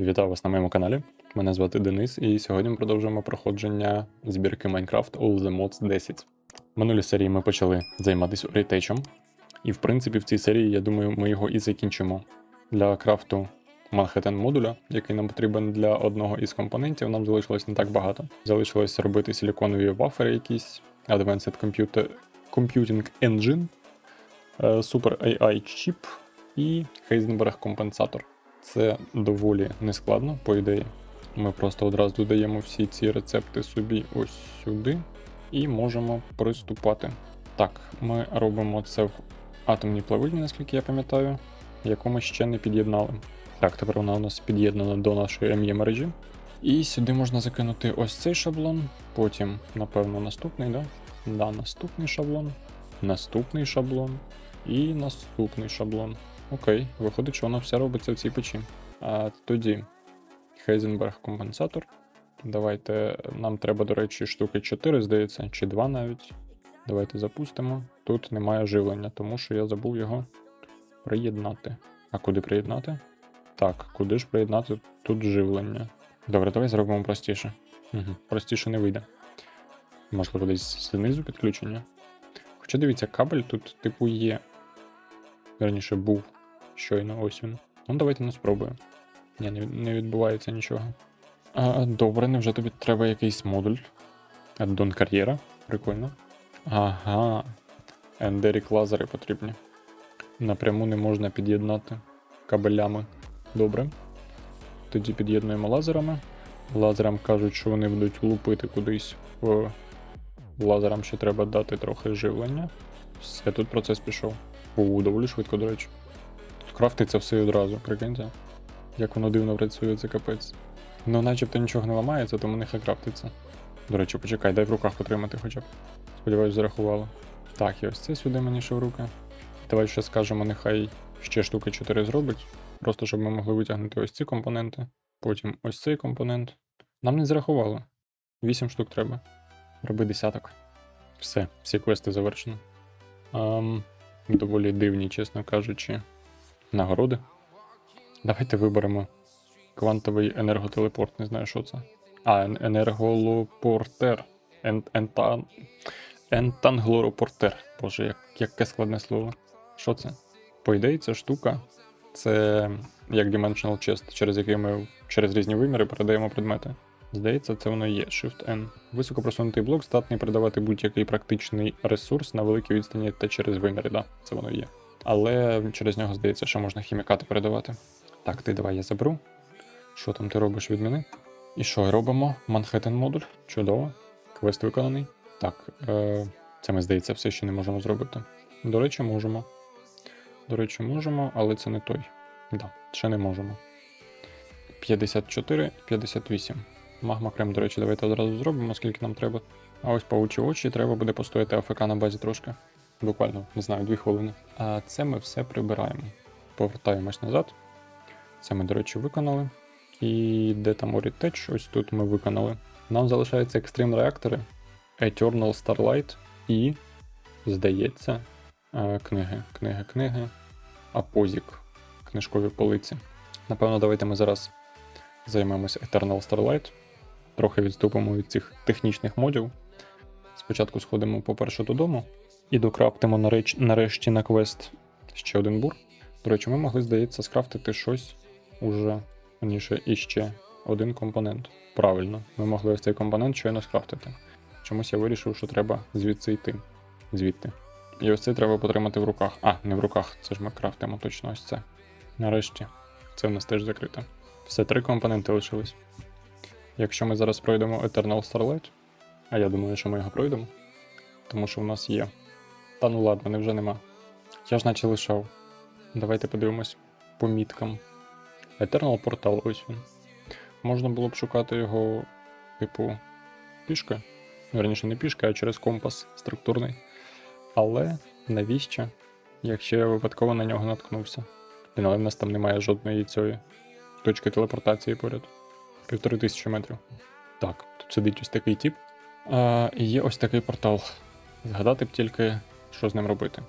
Вітаю вас на моєму каналі. Мене звати Денис, і сьогодні ми продовжуємо проходження збірки Minecraft All the Mods 10. В минулій серії ми почали займатися рейтечем, і в принципі в цій серії, я думаю, ми його і закінчимо. Для крафту Manhattan модуля, який нам потрібен для одного із компонентів, нам залишилось не так багато. Залишилось робити силіконові бафери якісь, Advanced Computer... Computing Engine, е, Super AI Chip і Heisenberg компенсатор. Це доволі нескладно, по ідеї. Ми просто одразу додаємо всі ці рецепти собі ось сюди і можемо приступати. Так, ми робимо це в атомній плавильні, наскільки я пам'ятаю, яку ми ще не під'єднали. Так, тепер вона у нас під'єднана до нашої ME мережі. І сюди можна закинути ось цей шаблон, потім, напевно, наступний, да? Да, наступний шаблон, наступний шаблон і наступний шаблон. Окей, виходить, що воно все робиться в цій печі. А тоді Heisenberg компенсатор. Давайте. Нам треба, до речі, штуки 4, здається, чи 2 навіть. Давайте запустимо. Тут немає живлення, тому що я забув його приєднати. А куди приєднати? Так, куди ж приєднати тут живлення? Добре, давай зробимо простіше. Угу, Простіше не вийде. Можливо, десь знизу підключення. Хоча дивіться, кабель тут, типу, є. Верніше був щойно ось він. Ну, давайте не спробуємо. Ні, не, відбувається нічого. А, добре, невже тобі треба якийсь модуль? Дон кар'єра. Прикольно. Ага. Ендерік лазери потрібні. Напряму не можна під'єднати кабелями. Добре. Тоді під'єднуємо лазерами. Лазерам кажуть, що вони будуть лупити кудись. Лазерам ще треба дати трохи живлення. Все, тут процес пішов. У, доволі швидко, до речі. Крафтиться все одразу, прикиньте. Як воно дивно працює, це капець. Ну, начебто нічого не ламається, тому нехай крафтиться. До речі, почекай, дай в руках потримати хоча б. Сподіваюсь, зарахувало. Так, і ось це сюди мені ще в руки. Давай ще скажемо, нехай ще штуки 4 зробить. Просто щоб ми могли витягнути ось ці компоненти. Потім ось цей компонент. Нам не зарахувало. 8 штук треба. Роби десяток. Все, всі квести завершено. Ам, доволі дивні, чесно кажучи, нагороди. Давайте виберемо квантовий енерготелепорт, не знаю, що це. А, енерголопортер. Ен, ентан, ентанглоропортер. Боже, як, яке складне слово. Що це? По ідеї, ця штука це як Dimensional Chest, через який ми через різні виміри передаємо предмети. Здається, це воно є. Shift-N. Високопросунутий блок здатний передавати будь-який практичний ресурс на великій відстані та через виміри, да, це воно є. Але через нього здається, що можна хімікати передавати. Так, ти давай я заберу. Що там ти робиш відміни? І що робимо? Манхеттен модуль. Чудово. Квест виконаний. Так, е, це ми, здається, все ще не можемо зробити. До речі, можемо. До речі, можемо, але це не той. Да, ще не можемо. 54, 58. Магма крем, до речі, давайте одразу зробимо, скільки нам треба. А ось паучі очі треба буде постояти АФК на базі трошки. Буквально, не знаю, 2 хвилини. А це ми все прибираємо. Повертаємось назад. Це ми, до речі, виконали. І де там Oriteч, ось тут ми виконали. Нам залишаються екстрим реактори, Eternal Starlight і, здається, е, книги. Книги, книги. Апозік. Книжкові полиці. Напевно, давайте ми зараз займемось Eternal Starlight. Трохи відступимо від цих технічних модів. Спочатку сходимо, по-перше, додому і докрафтимо нареч... нарешті на квест ще один бур. До речі, ми могли, здається, скрафтити щось уже раніше і ще один компонент. Правильно, ми могли ось цей компонент щойно скрафтити. Чомусь я вирішив, що треба звідси йти. Звідти. І ось це треба потримати в руках. А, не в руках, це ж ми крафтимо точно ось це. Нарешті, це в нас теж закрите. Все, три компоненти лишились. Якщо ми зараз пройдемо Eternal Starlight, а я думаю, що ми його пройдемо, тому що в нас є. Та ну ладно, невже нема. Я ж наче лишав. Давайте подивимось по міткам. Eternal Portal, ось він. Можна було б шукати його, типу, пішки. Верніше, не пішки, а через компас структурний. Але навіщо, якщо я випадково на нього наткнувся? Блін, але в нас там немає жодної цієї точки телепортації поряд. Півтори тисячі метрів. Так, тут сидить ось такий тип. А, і є ось такий портал. Згадати б тільки, що з ним робити.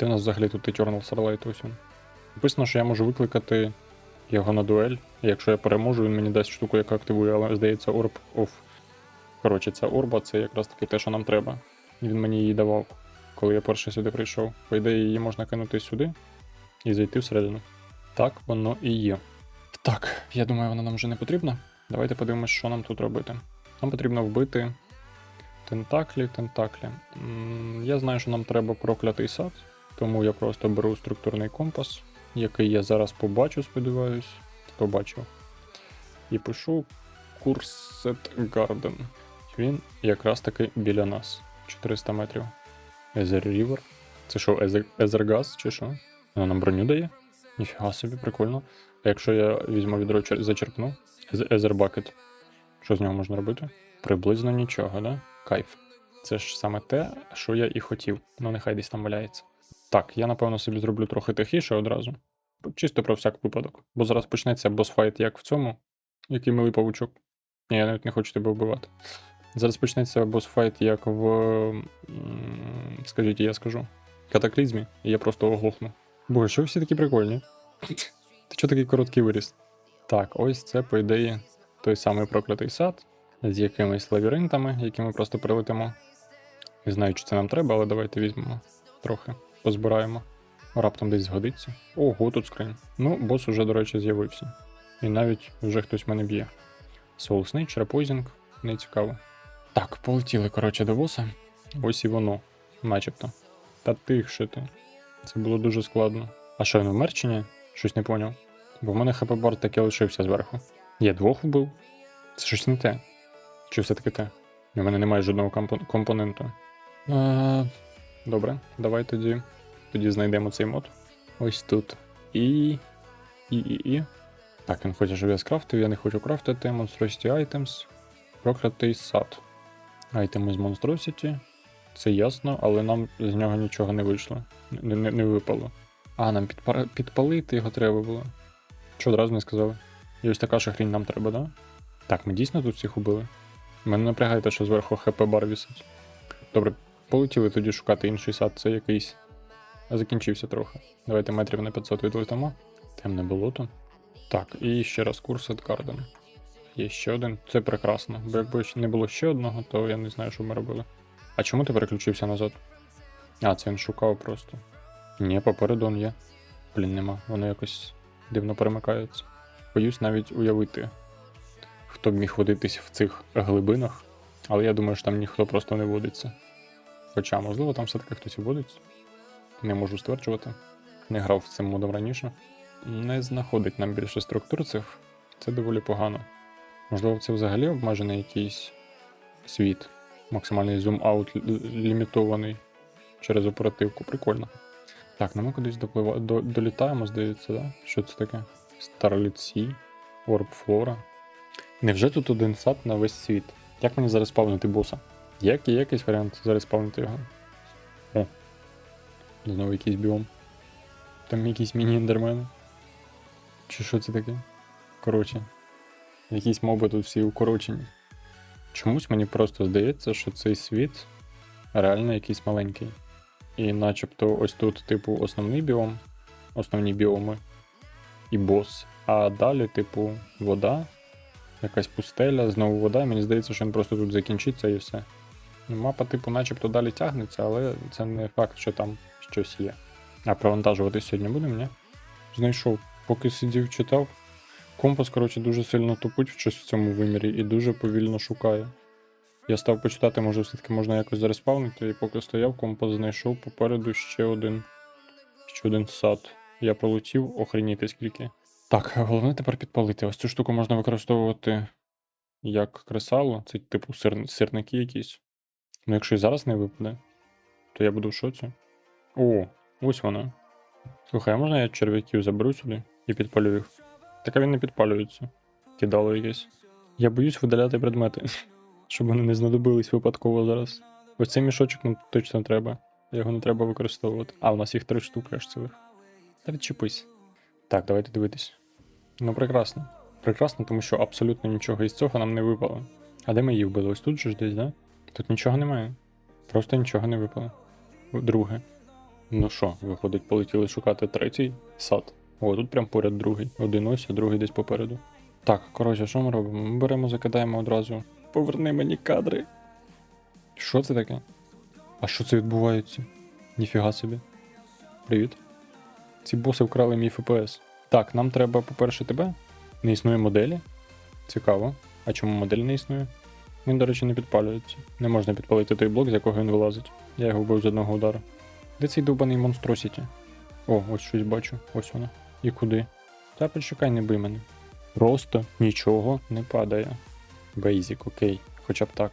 Де у нас взагалі тут Eternal Starlight ось він. Написано, що я можу викликати його на дуель. І якщо я переможу, він мені дасть штуку, яка активує, але здається, орб оф. Коротше, ця орба це якраз таки те, що нам треба. Він мені її давав, коли я перший сюди прийшов. По ідеї, її можна кинути сюди і зайти всередину. Так, воно і є. Так, я думаю, вона нам вже не потрібна. Давайте подивимось, що нам тут робити. Нам потрібно вбити тентаклі, тентаклі. Я знаю, що нам треба проклятий сад, тому я просто беру структурний компас, який я зараз побачу, сподіваюсь. Побачив. І пишу Курсет Гарден. Він якраз таки біля нас. 400 метрів. Езер Рівер. Це що, Езер- Езергаз чи що? Вона нам броню дає? Ніфіга собі, прикольно. А якщо я візьму відро зачерпну? Ез- Езер Бакет. Що з нього можна робити? Приблизно нічого, да? Кайф. Це ж саме те, що я і хотів. Ну нехай десь там валяється. Так, я напевно собі зроблю трохи тихіше одразу. Чисто про всяк випадок. Бо зараз почнеться босфайт як в цьому. Який милий павучок. Ні, я навіть не хочу тебе вбивати. Зараз почнеться босфайт як в. Скажіть, я скажу. Катаклізмі, і я просто оглохну. Боже, що ви всі такі прикольні? Ти чого такий короткий виріс? Так, ось це, по ідеї, той самий проклятий сад з якимись лабіринтами, які ми просто прилетимо. Не знаю, чи це нам треба, але давайте візьмемо трохи, позбираємо. Раптом десь згодиться. Ого, тут скринь. Ну, бос уже, до речі, з'явився. І навіть вже хтось мене б'є. Snake, Poising, не цікаво. Так, полетіли, коротше, до боса. Ось і воно, начебто. Та тихше ти. Це було дуже складно. А що, чи ні? Щось не поняв. Бо в мене хп бар таки лишився зверху. Я двох вбив. Це щось не те. Чи все-таки те? У мене немає жодного компоненту. А, добре, давай тоді. Тоді знайдемо цей мод. Ось тут. І. І. І. І. Так, він хоче, щоб я скрафтив, я не хочу крафтити. Monstrosity Items. Проклятий сад. Айтеми з Monstrosity. Це ясно, але нам з нього нічого не вийшло. Не, не, не випало. А, нам підпара... підпалити його треба було. Що одразу не сказали? І ось така ж хрінь нам треба, да? Так, ми дійсно тут всіх убили. Мене напрягає те, що зверху хп бар вісить. Добре, полетіли тоді шукати інший сад, це якийсь. Закінчився трохи. Давайте метрів на 500 відлетимо. Темне болото. Так, і ще раз курс від Гарден. Є ще один. Це прекрасно. Бо якби не було ще одного, то я не знаю, що ми робили. А чому ти переключився назад? А, це він шукав просто. Ні, попереду он є. Блін, нема. Воно якось дивно перемикається. Боюсь навіть уявити, хто б міг водитись в цих глибинах, але я думаю, що там ніхто просто не водиться. Хоча, можливо, там все-таки хтось і водиться. Не можу стверджувати. Не грав цим модом раніше. Не знаходить нам більше структур цих. Це доволі погано. Можливо, це взагалі обмежений якийсь світ. Максимальний зум-аут лімітований через оперативку. Прикольно. Так, ну ми кудись доплива... до... долітаємо, здається, да? Що це таке? Starlit Sea, Orb Flora. Невже тут один сад на весь світ? Як мені зараз спавнити боса? Є, є якийсь варіант зараз спавнити його? О. Знову якийсь біом. Там якісь міні-ендермени. Чи що це таке? Коротше. Якісь моби тут всі укорочені. Чомусь мені просто здається, що цей світ реально якийсь маленький. І начебто ось тут, типу, основний біом, основні біоми і бос. А далі, типу, вода, якась пустеля, знову вода. Мені здається, що він просто тут закінчиться і все. Ну, Мапа, типу, начебто далі тягнеться, але це не факт, що там щось є. А провантажувати сьогодні будемо, ні? Знайшов, поки сидів, читав. Компас, коротше, дуже сильно тупуть в щось в цьому вимірі і дуже повільно шукає. Я став почитати, може, все-таки можна якось зареспавнити, і поки стояв, компас знайшов попереду ще один. Ще один сад. Я полетів, охреніти скільки. Так, головне тепер підпалити. Ось цю штуку можна використовувати як кресало, це типу сир... сирники якісь. Ну, якщо і зараз не випаде, то я буду в шоці. О, ось вона. Слухай, а можна я черв'яків заберу сюди і підпалю їх? Так він не підпалюється. Кидало якесь. Я боюсь видаляти предмети, щоб вони не знадобились випадково зараз. Ось цей мішочок нам точно треба. Його не треба використовувати. А, у нас їх три штуки аж цілих. Та відчепись. Так, давайте дивитись. Ну, прекрасно. Прекрасно, тому що абсолютно нічого із цього нам не випало. А де ми її вбили? Ось тут же ж десь, да? Тут нічого немає. Просто нічого не випало. Друге. Ну що, виходить, полетіли шукати третій сад. О, тут прям поряд другий. Один ось, а другий десь попереду. Так, коротше, що ми робимо? Ми беремо, закидаємо одразу. Поверни мені кадри. Що це таке? А що це відбувається? Ніфіга собі. Привіт. Ці боси вкрали мій ФПС. Так, нам треба, по-перше, тебе. Не існує моделі. Цікаво. А чому модель не існує? Він, до речі, не підпалюється. Не можна підпалити той блок, з якого він вилазить. Я його вбив з одного удару. Де цей довбаний монстросіті? О, ось щось бачу. Ось воно. І куди? Та почекай, не бий мене. Просто нічого не падає. Бейзік, окей, хоча б так.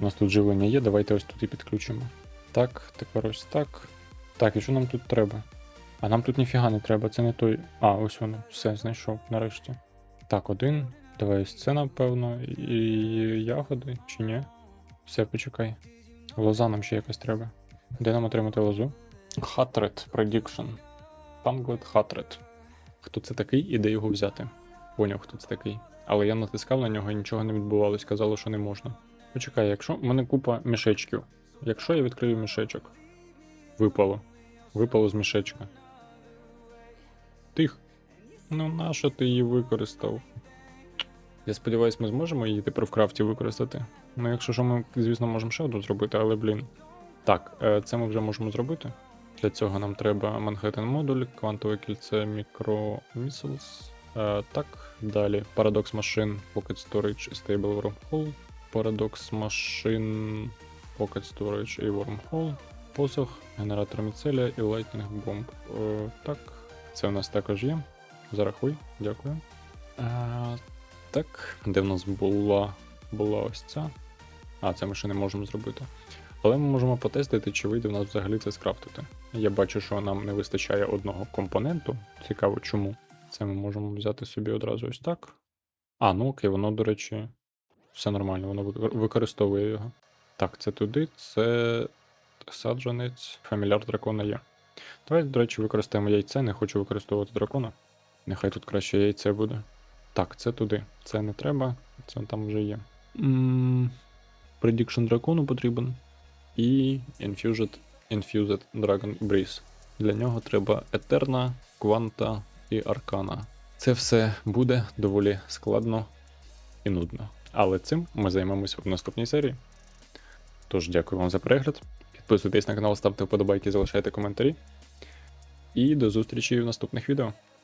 У нас тут живлення є, давайте ось тут і підключимо. Так, тепер ось так. Так, і що нам тут треба? А нам тут ніфіга не треба, це не той. А, ось воно, все, знайшов, нарешті. Так, один. Давай ось це, напевно. І ягоди, чи ні? Все, почекай. Лоза нам ще якась треба. Де нам отримати лозу? Hatred Prediction. Panglet Hatred. Хто це такий і де його взяти? Поняв, хто це такий. Але я натискав на нього і нічого не відбувалось, казало, що не можна. Почекай, якщо в мене купа мішечків. Якщо я відкрию мішечок. Випало. Випало з мішечка. Тих. Ну, нащо ти її використав? Я сподіваюсь, ми зможемо її тепер в крафті використати. Ну, якщо що, ми, звісно, можемо ще одну зробити, але блін. Так, е, це ми вже можемо зробити. Для цього нам треба Manhattan модуль, квантове кільце Micro Missiles. Е, так, далі Paradox Machine, Pocket Storage і Stable Wormhole. Paradox Machine, Pocket Storage і Wormhole. Посох, генератор міцелія і Lightning Bomb. Е, так, це у нас також є. Зарахуй, дякую. Е, так, де в нас була, була ось ця. А, це ми ще не можемо зробити. Але ми можемо потестити, чи вийде в нас взагалі це скрафтити. Я бачу, що нам не вистачає одного компоненту. Цікаво, чому. Це ми можемо взяти собі одразу ось так. А, ну окей, воно, до речі, все нормально, воно використовує його. Так, це туди, це саджанець, фаміляр дракона є. Давай, до речі, використаємо яйце, не хочу використовувати дракона. Нехай тут краще яйце буде. Так, це туди. Це не треба, це там вже є. Prediction дракону потрібен. І Infused, Infused Dragon Breeze. Для нього треба Етерна, Кванта і Аркана. Це все буде доволі складно і нудно. Але цим ми займемося в наступній серії. Тож, дякую вам за перегляд. Підписуйтесь на канал, ставте вподобайки, залишайте коментарі. І до зустрічі в наступних відео.